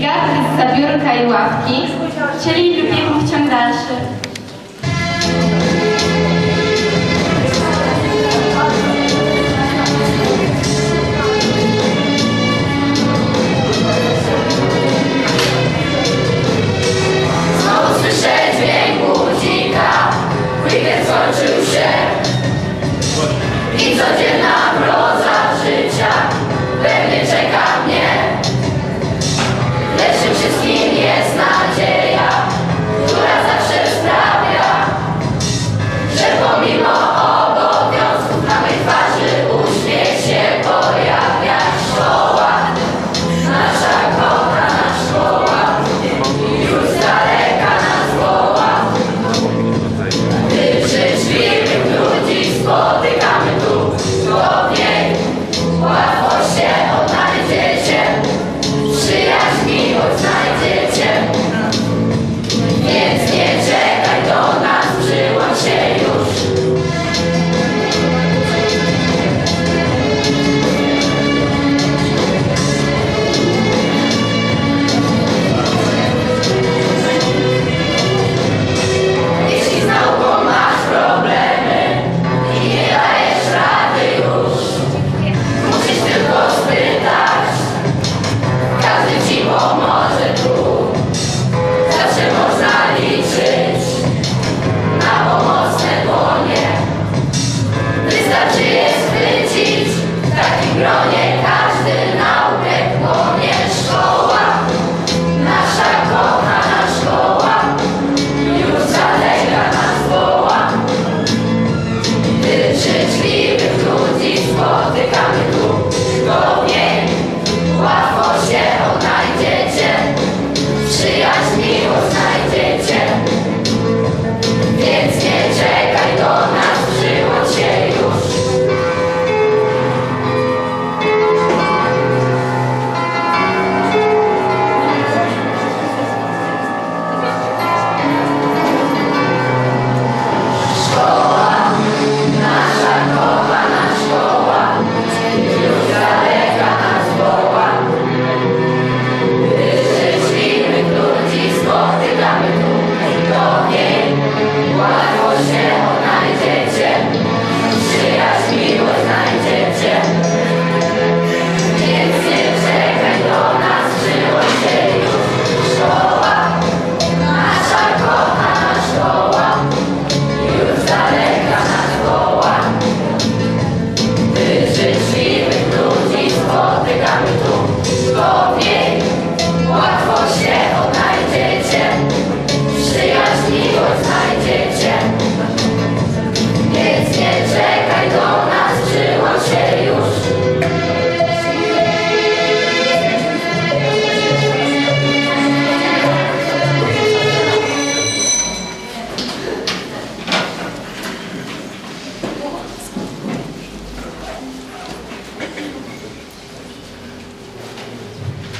i z zabiórka i ławki, chcieli lub jego w ciąg dalszy.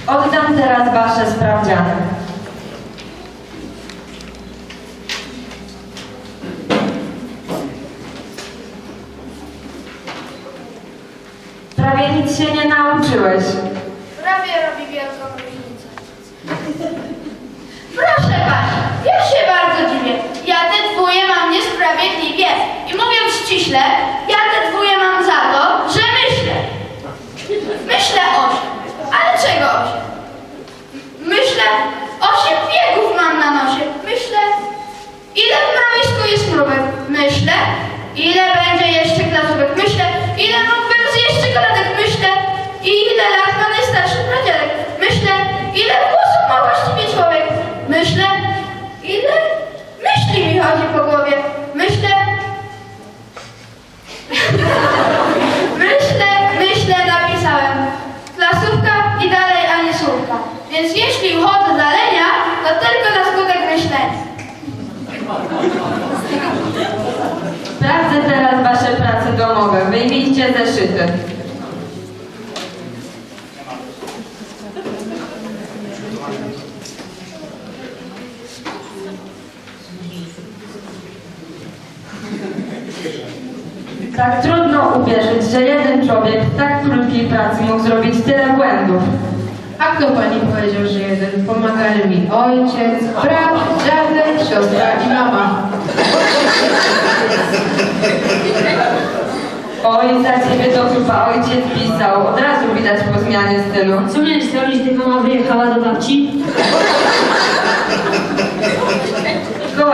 Oddam teraz Wasze sprawdziany. Prawie nic się nie nauczyłeś. Myślę, ile myśli mi chodzi po głowie. Myślę, myślę, myślę, napisałem. Klasówka i dalej, a nie słówka. Więc jeśli uchodzę za lenia, to tylko na skutek myślenia. Sprawdzę teraz wasze prace domowe. Wyjmijcie zeszyty. że jeden człowiek w tak krótkiej pracy mógł zrobić tyle błędów. A kto pani powiedział, że jeden? Pomagali mi ojciec, brat, dziadek, siostra i mama. Oj, za ciebie to chyba ojciec pisał. Od razu widać po zmianie stylu. Co miałeś zrobić, gdy mama wyjechała do babci?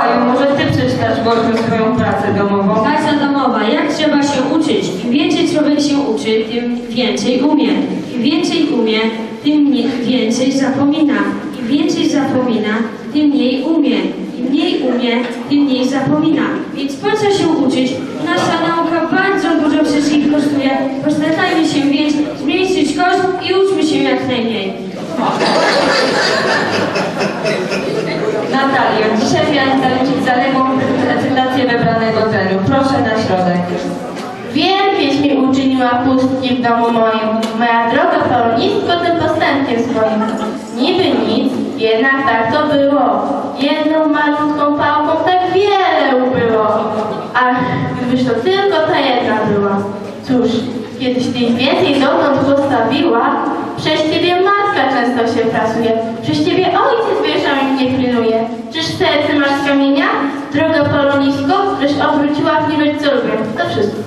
Mikołaju, może ty przeczytasz Gosiu swoją pracę domową? Praca domowa, jak trzeba się uczyć? Im więcej człowiek się uczy, tym więcej umie. Im więcej umie, tym więcej zapomina. Im więcej zapomina, tym mniej umie. Im mniej umie, tym mniej zapomina. Więc po co się uczyć? Nasza nauka bardzo dużo wszystkich kosztuje. Postarajmy się więc zmniejszyć koszt i uczmy się jak najmniej. Natalio, dzisiaj miałem zaliczyć zaległą recytację wybranego celu. Proszę na środek. Wielkieś mi uczyniła pustki w domu moim, moja droga pełnisko tym postępkiem swoim. Niby nic, jednak tak to było. Jedną malutką pałką tak wiele ubyło. Ach, gdybyś to tylko ta jedna była. Cóż, kiedyś ty ich więcej dotąd postawiła, przez ciebie często się pracuje, przez ciebie ojciec wieszał i mnie pilnuje. Czyż serce masz z kamienia? Droga polonisko, żeś obróciła w niby co lubię. To wszystko.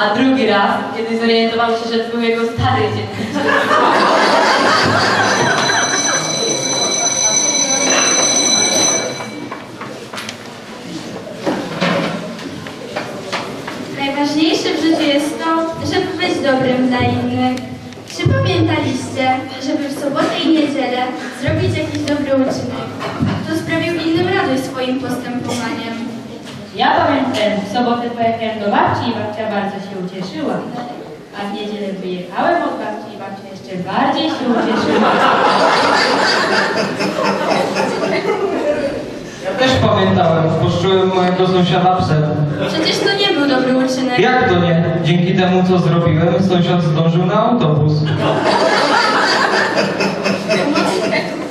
A drugi raz, kiedy zorientował się, że to był jego stary dzienniczek. Najważniejsze w życiu jest to, żeby być dobrym dla innych. Czy pamiętaliście, żeby w sobotę i niedzielę zrobić jakiś dobry uczynek? To sprawił innym radość swoim postępowaniem. Ja pamiętam, w sobotę pojechałem do babci i babcia bardzo się ucieszyła. A w niedzielę wyjechałem od babci i babcia jeszcze bardziej się ucieszyła. Ja też pamiętałem, puszczyłem mojego sąsiada psem. Przecież to nie był dobry uczynek. Jak to nie? Dzięki temu, co zrobiłem, sąsiad zdążył na autobus.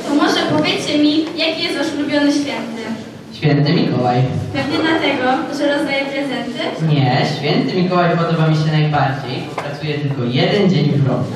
To może powiecie mi, jaki jest wasz ulubiony święty? Święty Mikołaj. Pewnie dlatego, że rozdaje prezenty? Nie, święty Mikołaj podoba mi się najbardziej. Pracuje tylko jeden dzień w roku.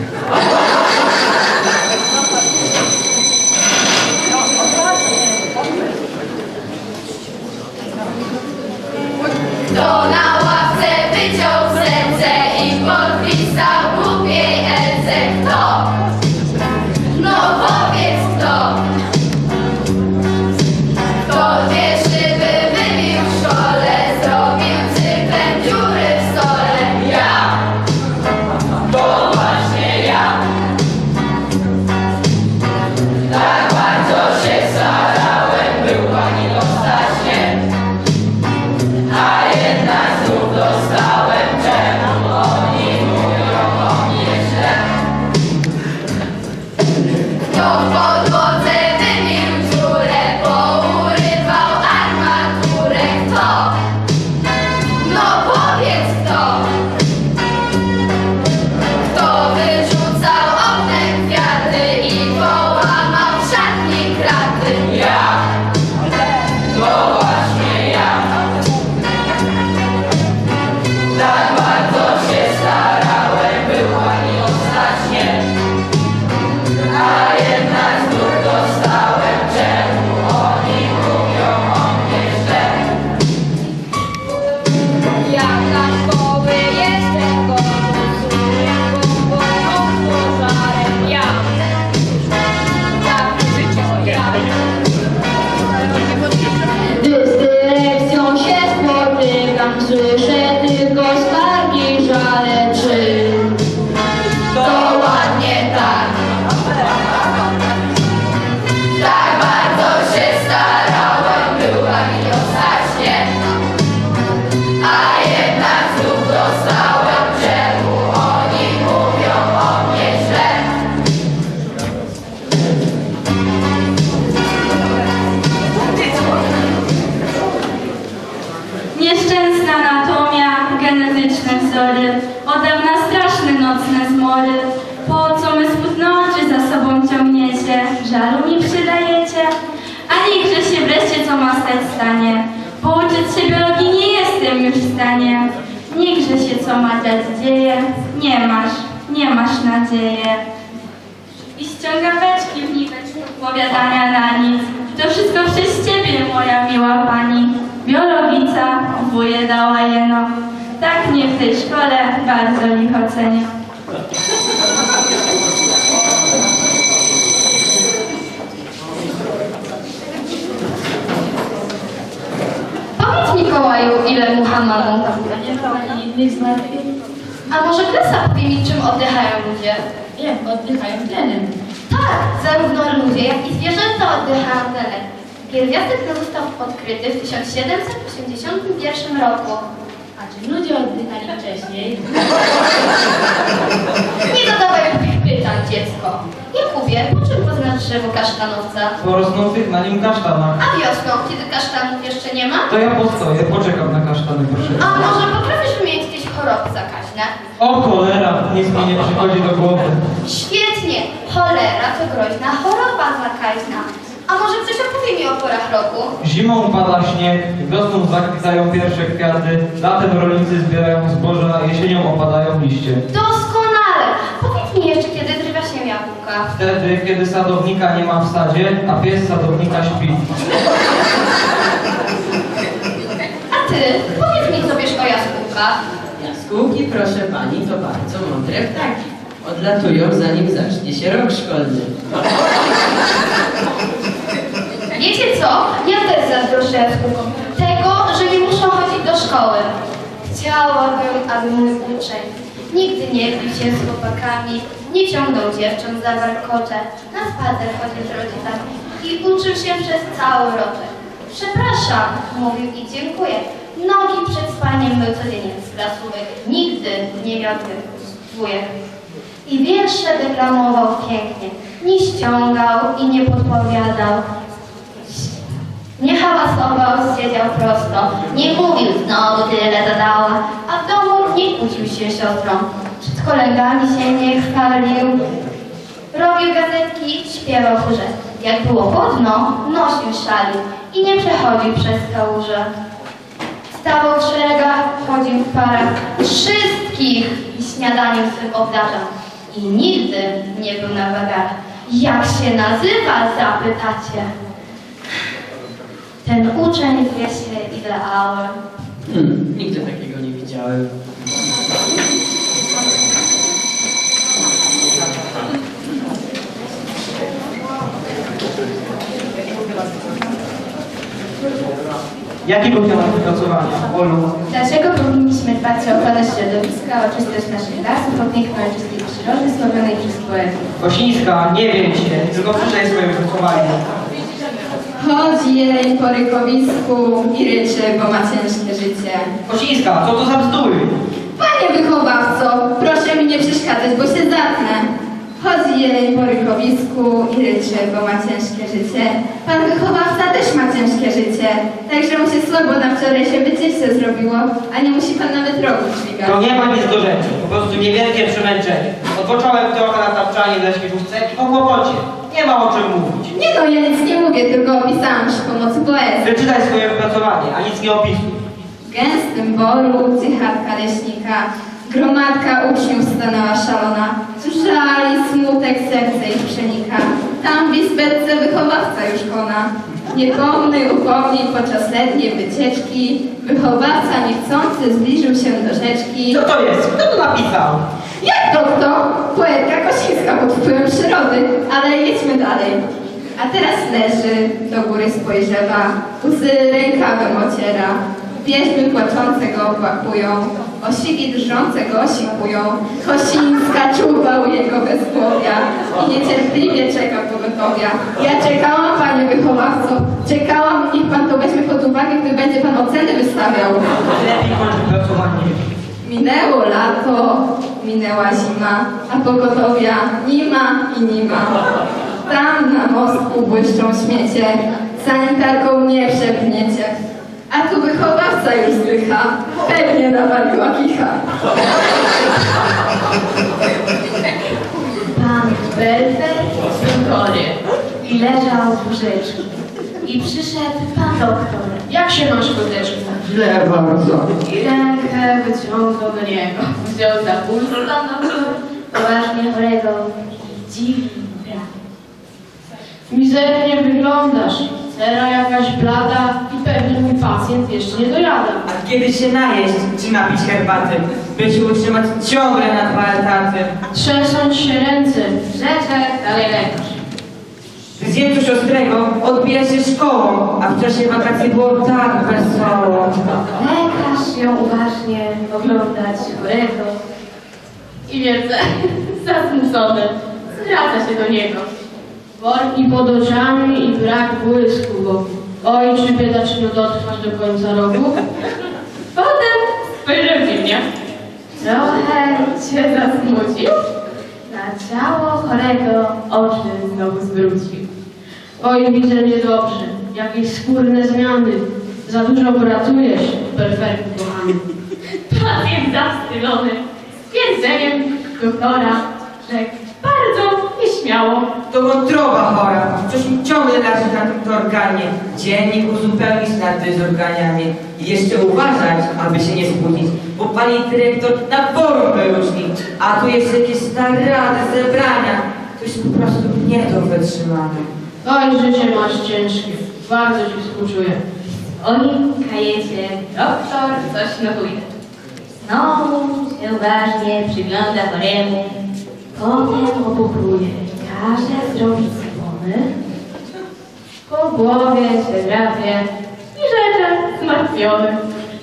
Nadzieję. I ściągaweczki w niweczku powiadania na nic. To wszystko przez ciebie, moja miła pani. Biologica, wuje dała jeno. Tak mnie w tej szkole bardzo licho cenię. Powiedz Mikołaju, ile mucha mamą. A może klasa powie mi, czym oddychają ludzie? Wiem, oddychają tlenem. Tak, zarówno ludzie, jak i zwierzęta oddychają tlenem. Pierwiastek ten został odkryty w 1781 roku. A czy ludzie oddychali wcześniej? Nie zadawaj głupich pytań, dziecko. Jakubie, po czym poznasz drzewo kasztanowca? Po rosnących na nim kasztanach. A wiosną, kiedy kasztanów jeszcze nie ma? To ja postoję, poczekam na kasztany, proszę. A może potrafisz wymienić choroby zakaźne? O cholera, nic mi nie przychodzi do głowy. Świetnie! Cholera to groźna choroba zakaźna. A może coś opowie mi o porach roku? Zimą pada śnieg, wiosną zakwitają pierwsze kwiaty, latem rolnicy zbierają zboża, jesienią opadają liście. Doskonale! Powiedz mi jeszcze, kiedy trwa się jabłka. Wtedy, kiedy sadownika nie ma w sadzie, a pies sadownika śpi. A ty, powiedz mi, co wiesz o jaskółkach. Jaskółki, proszę pani, to bardzo mądre ptaki. Odlatują zanim zacznie się rok szkolny. Wiecie co? Ja też zazdroszczę jaskółkom tego, że nie muszą chodzić do szkoły. Chciałabym, aby mój uczeń nigdy nie bił się z chłopakami, nie ciągnął dziewcząt za warkocze, na spacer chodził z rodzicami i uczył się przez cały roczek. Przepraszam, mówił i dziękuję. Nogi przed spaniem mył codziennie z klasówek. Nigdy nie miał dwójek. I wiersze deklamował pięknie. Nie ściągał i nie podpowiadał. Nie hałasował, siedział prosto. Nie mówił znowu tyle dodała. A w domu nie kłócił się siostrą. Przed kolegami się nie chwalił. Robił gazetki, śpiewał chórze. Jak było chłodno, nosił szali i nie przechodził przez kałuże. Stawał w szeregach, chodził w parach, wszystkich śniadaniem swym obdarzał. I nigdy nie był na wagarach. Jak się nazywa, zapytacie? Ten uczeń zwie się ideałem. Hmm, nigdy takiego nie widziałem. Jakiego temat wypracowania? Olu, Dlaczego powinniśmy dbać o ochronę środowiska, o czystość naszych lasów, o piękno czystej przyrody sławionej przez poetów? Kosińska, nie wiem cię, tylko przeczytaj swoje wypracowanie. Chodzi jeleń po rykowisku i ryczy, bo ma ciężkie życie. Kosińska, co to za bzdury? Panie wychowawco, proszę mi nie przeszkadzać, bo się zatnę. Chodzi jeleń po rykowisku i ryczy, bo ma ciężkie życie. Pan wychowawca też ma ciężkie życie, także mu się słabo na wczoraj się wycieczce zrobiło, a nie musi pan nawet rogu dźwigać. To nie ma nic do rzeczy, po prostu niewielkie przemęczenie. Odpocząłem trochę na tapczanie na świeżówce i po kłopocie. Nie ma o czym mówić. Nie no, ja nic nie mówię, tylko opisałam przy pomocy poezji. Przeczytaj swoje wypracowanie, a nic nie opisuj. W gęstym boru, gdzie chatka leśnika, gromadka uczniów stanęła szalona. Żal i smutek serce ich przenika. Tam w izbetce wychowawca już kona. Niepomny upomnień podczas letniej wycieczki, wychowawca niechcący zbliżył się do rzeczki. Co to jest? Kto to napisał? Jak to kto? Poetka Kosińska pod wpływem przyrody, ale jedźmy dalej. A teraz leży, do góry spojrzewa, łzy rękawem ociera. Wierzby płaczące go opłakują, osiki drżące go osikują. Kosińska czuwa u jego bezgłowia i niecierpliwie czeka pogotowia. Ja czekałam, panie wychowawco, czekałam, niech pan to weźmie pod uwagę, gdy będzie pan oceny wystawiał. Minęło lato, minęła zima, a pogotowia nie ma i nie ma. Tam na mostku błyszczą śmiecie, sanitarką nie przepchniecie. A tu wychowawca już zdycha, pewnie nawaliła kicha. Pan Belfer był chory i leżał w łóżeczku. I przyszedł pan doktor. Jak się masz, koteczku? Źle bardzo. I rękę wyciągnął do niego. Wziął za puls pan doktor poważnie chorego. Dziwny brak. Mizernie wyglądasz. Cera jakaś blada i pewnie mój pacjent jeszcze nie dojada. A kiedy się najeść czy napić herbaty, by się utrzymać ciągle na dwa etaty. Trzęsą ci się ręce. Rzeczek, dalej lekarz. Zjem coś ostrego, odbija się szkołą, a w czasie wakacji było tak wesoło. Lekarz ją uważnie oglądać chorego. I wielce zasmucony zwraca się do niego. Worki pod oczami i brak błysku wokół. Oj, czy biedaczyno dotrwać do końca roku? Potem spojrzał dziwnie. Trochę się zasmucił. Na ciało chorego oczy znowu zwrócił. Oj, widzę niedobrze. Jakieś skórne zmiany. Za dużo pracujesz, perfekty kochany. Pacjent zawstydzony stwierdzeniem doktora rzekł bardzo śmiało. To wątroba chora. Coś mi ciągle leży na tym to organie. Dziennik uzupełnić nad dezorganiami. I jeszcze uważać, aby się nie spóźnić, bo pani dyrektor na forum wyróżni. A tu jeszcze jakieś narady, zebrania. To jest po prostu nie do wytrzymania. Oj, życie masz ciężkie. Bardzo ci współczuję. Oni kajecie, doktor coś notuje. Znowu się uważnie przygląda choremu, potem opuchluje, każe zrobić zapony. Po głowie się drapie i rzecze zmartwiony.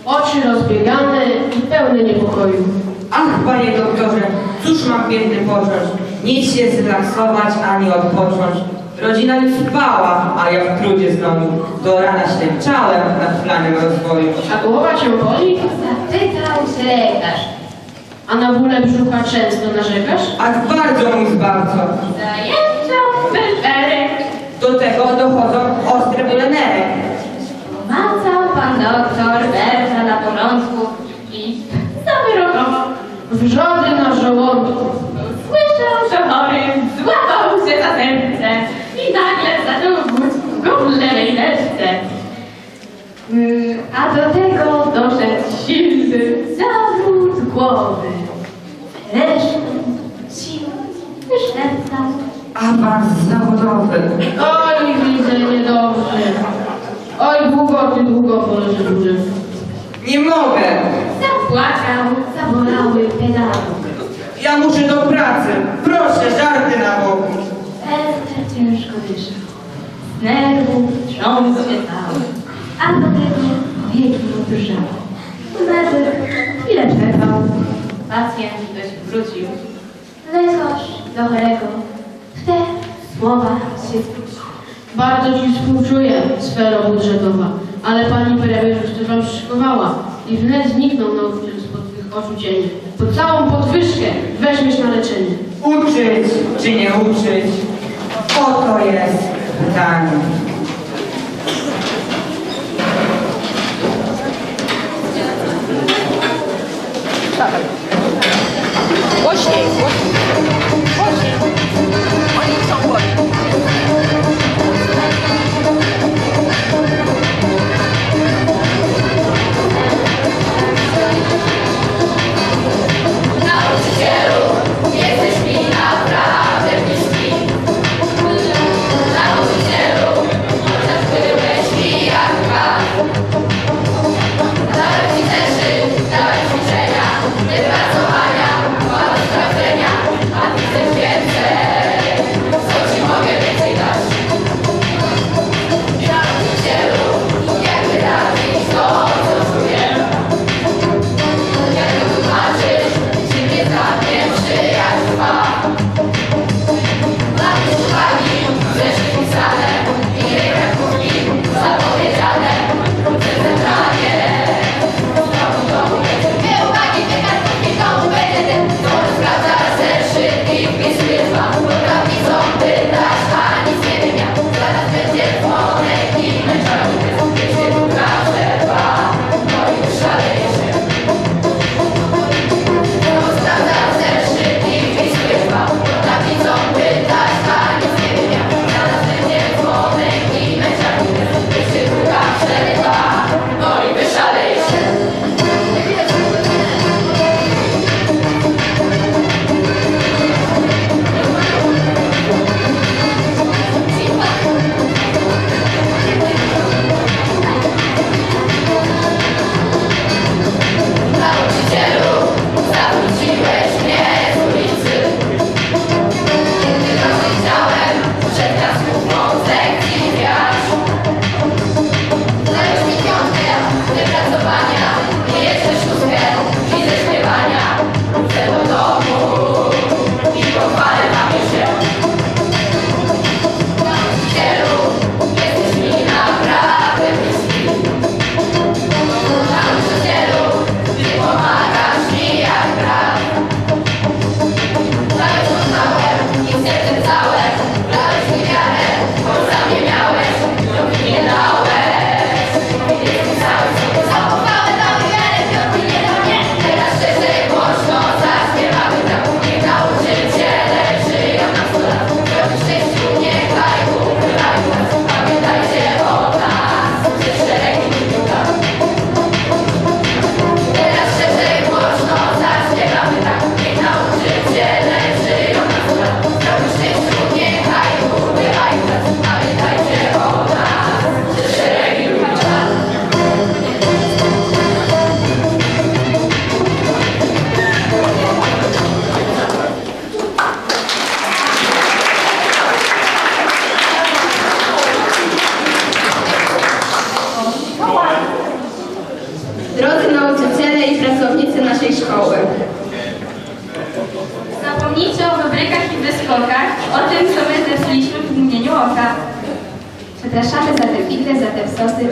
Oczy rozbiegane i pełne niepokoju. Ach, panie doktorze, cóż mam biedny począć? Nic się zrelaksować ani odpocząć. Rodzina już spała, a ja w trudzie znowu. Do rana ślęczałem nad planem rozwoju. A głowa cię boli? Zapytał się lekarz. A na bóle brzucha często narzekasz? Ach, bardzo mój zbawco. Zajęczał belberek. Do tego dochodzą ostre bóle nerek. Pomacał pan doktor berza na porządku i zawyrokował. Wrzody na żołądku. Słyszał, że chory złapał się za serce i nagle zaczął wódz go w lewej leszcze. Mm, A do tego doszedł silny zawrót głowy. Resztę sił wyszeptał. Awans zawodowy. Oj, widzę niedobrze. Oj, długo ty długo poleży łóżeczku. Nie mogę. Zapłakał, zabolały pedały. Ja muszę do pracy. Proszę, żarty na boku. Ester ciężko dyszał. Z nerwów trząsł się cały. A do tego wieki mu drżały. Chwilę czekał. Pacjent ktoś wrócił. Lekarz do chorego w te słowa się. Bardzo ci współczuję, sfero budżetowa, ale pani premier już to wam przyszykowała i wnet zniknął nauczyciel spod twych oczu cienie. Po całą podwyżkę weźmiesz na leczenie. Uczyć czy nie uczyć? Oto jest pytanie. Dałem ci też,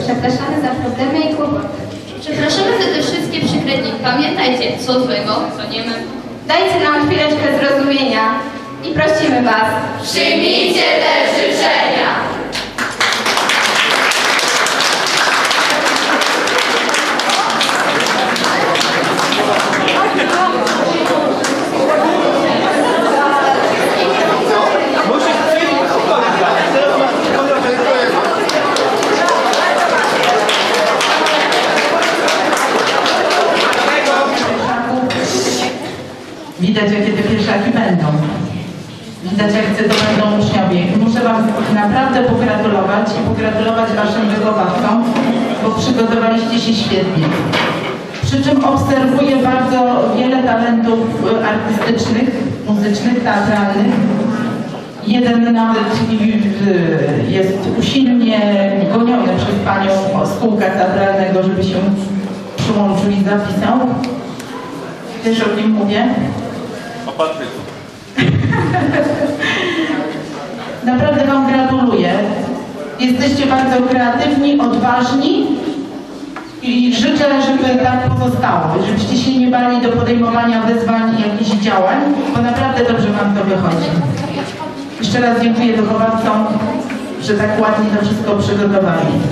przepraszamy za problemy i kłopoty. Przepraszamy za te wszystkie przykre dni. Pamiętajcie, co złego, co nie my. Dajcie nam chwileczkę zrozumienia i prosimy Was. Przyjmijcie te życzenia. Widać, jakie te pieszaki będą. Widać, jacy to będą uczniowie. Muszę Wam naprawdę pogratulować i pogratulować Waszym wychowawcom, bo przygotowaliście się świetnie. Przy czym obserwuję bardzo wiele talentów y, artystycznych, muzycznych, teatralnych. Jeden nawet y, jest usilnie goniony przez panią z kółka teatralnego, żeby się przyłączył i zapisał. Wiesz o kim mówię? Naprawdę Wam gratuluję. Jesteście bardzo kreatywni, odważni i życzę, żeby tak pozostało, żebyście się nie bali do podejmowania wyzwań i jakichś działań, bo naprawdę dobrze Wam to wychodzi. Jeszcze raz dziękuję wychowawcom, że tak ładnie to wszystko przygotowali.